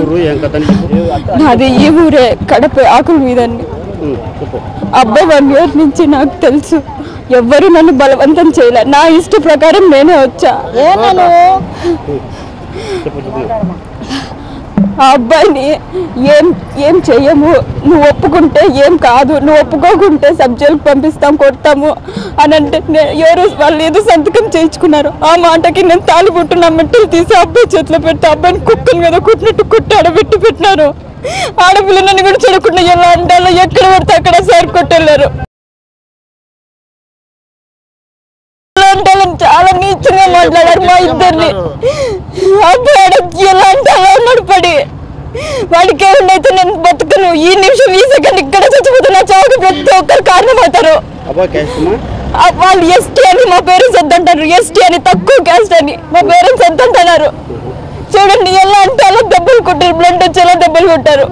ఊరు ఏం కథ నాది ఈ ఊరే కడప ఆకుల మీద అబ్బాయి వన్ ఇయర్ నుంచి నాకు తెలుసు. ఎవ్వరు నన్ను బలవంతం చేయలే. నా ఇష్ట ప్రకారం నేనే వచ్చా. ఆ అబ్బాయిని ఏం ఏం చెయ్యము? నువ్వు ఒప్పుకుంటే ఏం కాదు. నువ్వు ఒప్పుకోకుంటే సబ్జెక్ట్ పంపిస్తాం కొడతాము అని అంటే ఎవరు వాళ్ళు ఏదో సంతకం చేయించుకున్నారు. ఆ మాటకి నేను తాళి పుట్టిన మెట్టలు తీసి అబ్బాయి చేతిలో పెట్టి అబ్బాయిని కుక్కని మీద కుట్టినట్టు కుట్టి ఆడబెట్టి పెట్టినారు. ఆడపిల్లని కూడా చూడకుండా ఎలా అంటే ఎక్కడ పడితే అక్కడ సార్ కొట్టెళ్ళారు ఎలా అంటే అలా చాలా నీచంగా మాట్లాడారు మా ఇద్దరిని. ఆడ ఎలా అంటే అలా ఉన్నాడు పడి. వాడికి ఏముండైతే నేను బతుకను. ఈ నిమిషం ఈ సెకండ్ ఇక్కడ చచ్చిపోతున్నా చావుకి ప్రతి ఒక్కరు కారణం అవుతారు అబ్బాయి క్యాస్టమా ఆ వాళ్ళు ఎస్టీ అని మా పేరెంట్స్ వద్దంటారు ఎస్టీ అని తక్కువ క్యాస్ట్ అని మా పేరెంట్స్ వద్దంటున్నారు చూడండి ఎలా అంటే అలా దెబ్బలు కొట్టారు? బ్లడ్ వచ్చి ఎలా దెబ్బలు కొట్టారు.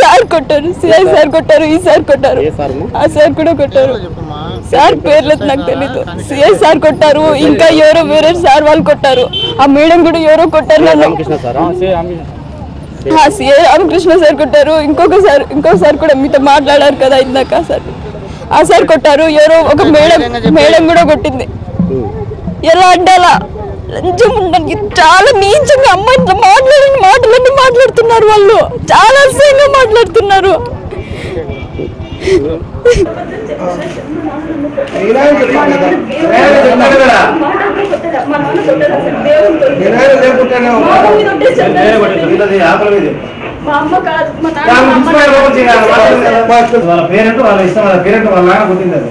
సార్ కొట్టారు. సిఐ సార్ కొట్టారు. ఈ సార్ కొట్టారు. ఏ సార్ ఆ సార్ కూడా కొట్టారు. సార్ పేర్లు నాకు తెలీదు. సిఐ సార్ కొట్టారు? ఇంకా ఎవరో వేరే సార్ వాళ్ళు కొట్టారు. ఆ మేడం కూడా ఎవరో కొట్టారు నన్ను. రామకృష్ణ సారా? ఆ సిఐ రామకృష్ణ. సార్ కొట్టారు. ఇంకొక సార్ ఇంకొక సార్ కూడా మీతో మాట్లాడారు కదా ఇందాక సార్. ఆ సార్ కొట్టారు. ఎవరో ఒక మేడం మేడం కూడా కొట్టింది. ఎలా అంటే అలా లంచం ఉండడానికి చాలా నీచంగా అమ్మాయితో మాట్లాడిన మాటలన్నీ మాట్లాడుతున్నారు వాళ్ళు. చాలా అసహ్యంగా మాట్లాడుతున్నారు. మా అమ్మ కాదు మా వాళ్ళ పేరెంట్ వాళ్ళ ఇష్టం వాళ్ళ పేరెంట్ వాళ్ళ నాన్న పుట్టింది అది.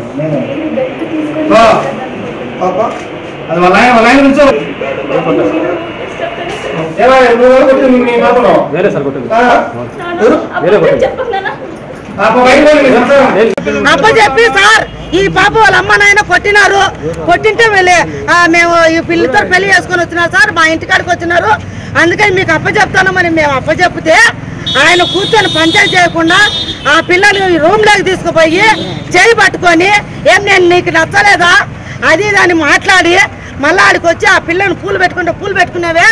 అది వాళ్ళ ఆయన వాళ్ళ ఆయన వేరే సార్ కొట్టింది. ఆ? ఎవరు? పాప బయట పోయి మీ సంసారం. అప్పచెప్పి సార్. ఈ పాప వాళ్ళ అమ్మ నాయన కొట్టినారు. కొట్టింటే మేము ఈ పిల్లతో పెళ్ళి చేసుకొని వచ్చినారు సార్. మా ఇంటికాడికి వచ్చినారు. అందుకని మీకు అప్పచెప్తానమని మేము అప్పచెప్తే ఆయన కూర్చొని పంచాయతీ చేయకుండా ఆ పిల్లలు రూమ్లోకి తీసుకుపోయి చేయి పట్టుకొని ఏం నేను నీకు నచ్చలేదా? అది దాన్ని మాట్లాడి మళ్ళా ఆడికి వచ్చి ఆ పిల్లని పూలు పెట్టుకుంటే పూలు పెట్టుకున్నావే.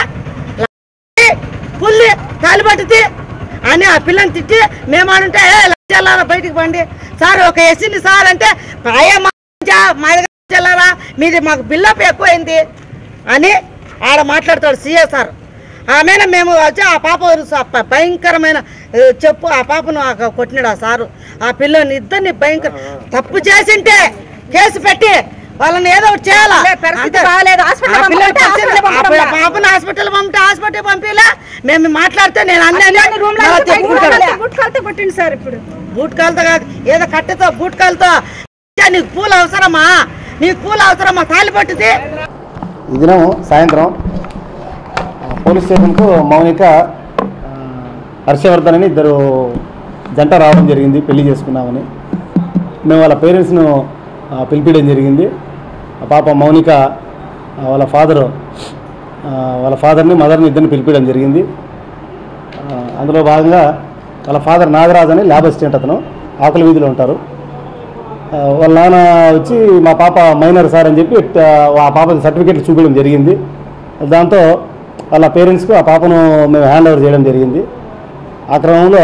పుల్లి కాలిపట్టితే అని ఆ పిల్లని తిట్టి మేము అనుంటే "ఏ, లజ్జలారా బయటికి పండి. సార్ ఒక ఎస్సీని సార్ అంటే "అయ్యా, మా చెల్లారా మీది మాకు బిల్లప్ ఎక్కువైంది అని ఆడ మాట్లాడతాడు సీఏ సార్. ఆమెను మేము వచ్చి ఆ పాప భయంకరమైన చెప్పు ఆ పాపను కొట్టినాడు ఆ సారు. ఆ పిల్లని ఇద్దరిని భయంకర తప్పు చేసింటే కేసు పెట్టి వాళ్ళని ఏదో ఒకటి చేయాలా. పాపను హాస్పిటల్ పంపితే హాస్పిటల్ పంపిలే? మేము మాట్లాడితే నేను అన్నీ సార్ ఇప్పుడు బూట్ కాలుతో కాదు. ఏదో కట్టెతో బూట్ కాలుతో "అచ్చా, నీకు పూలు అవసరమా? నీకు పూలు అవసరమా? తాలి పట్టితే ఈ దినం సాయంత్రం పోలీస్ స్టేషన్కు మౌనిక హర్షవర్ధన్ అని ఇద్దరు జంట రావడం జరిగింది. పెళ్ళి చేసుకున్నామని. మేము వాళ్ళ పేరెంట్స్ను పిలిపించడం జరిగింది. పాప మౌనిక వాళ్ళ ఫాదరు వాళ్ళ ఫాదర్ని మదర్ని ఇద్దరిని పిలిపించడం జరిగింది. అందులో భాగంగా వాళ్ళ ఫాదర్ నాగరాజ్ అని ల్యాబ్ అసిస్టెంట్ అతను ఆకుల వీధిలో ఉంటారు. వాళ్ళ నాన్న వచ్చి మా పాప మైనర్ సార్ అని చెప్పి ఆ, పాప సర్టిఫికేట్లు చూపించడం జరిగింది. దాంతో వాళ్ళ పేరెంట్స్కు ఆ పాపను మేము హ్యాండ్ ఓవర్ చేయడం జరిగింది. ఆ క్రమంలో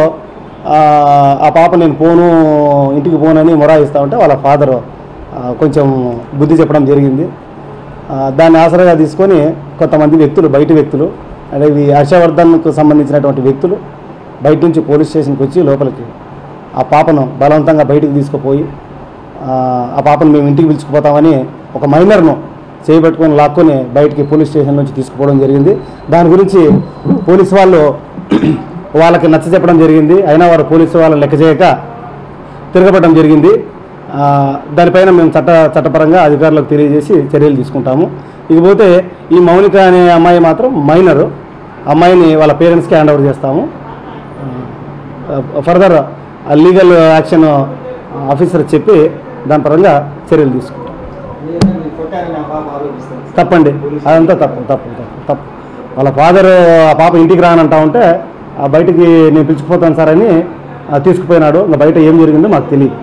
ఆ, పాప నేను పోను ఇంటికి పోనని మొరాయిస్తా ఉంటే వాళ్ళ ఫాదరు కొంచెం బుద్ధి చెప్పడం జరిగింది. దాన్ని ఆసరాగా తీసుకొని కొంతమంది వ్యక్తులు బయట వ్యక్తులు అంటే ఇవి హర్షవర్ధన్కు సంబంధించినటువంటి వ్యక్తులు బయట నుంచి పోలీస్ స్టేషన్కి వచ్చి లోపలికి ఆ పాపను బలవంతంగా బయటికి తీసుకుపోయి ఆ, పాపను మేము ఇంటికి పిలుచుకుపోతామని ఒక మైనర్ను చేయబెట్టుకొని లాక్కొని బయటికి పోలీస్ స్టేషన్ నుంచి తీసుకుపోవడం జరిగింది. దాని గురించి పోలీసు వాళ్ళు వాళ్ళకి నచ్చ చెప్పడం జరిగింది. అయినా వారు పోలీసు వాళ్ళు లెక్క చేయక తిరగబడడం జరిగింది. దానిపైన మేము చట్ట చట్టపరంగా అధికారులకు తెలియజేసి చర్యలు తీసుకుంటాము. ఇకపోతే ఈ మౌనిక అనే అమ్మాయి మాత్రం మైనరు. అమ్మాయిని వాళ్ళ పేరెంట్స్కి హ్యాండ్ ఓవర్ చేస్తాము. ఫర్దర్ లీగల్ యాక్షన్ ఆఫీసర్ చెప్పి దాని పరంగా చర్యలు తీసుకుంటాం. తప్పండి. అదంతా తప్పు తప్పు తప్పు తప్పు. వాళ్ళ ఫాదర్ ఆ పాప ఇంటికి రానంటా ఉంటే ఆ బయటికి నేను పిలిచిపోతాను సార్ అని తీసుకుపోయినాడు. ఇంకా బయట ఏం జరిగిందో మాకు తెలియదు.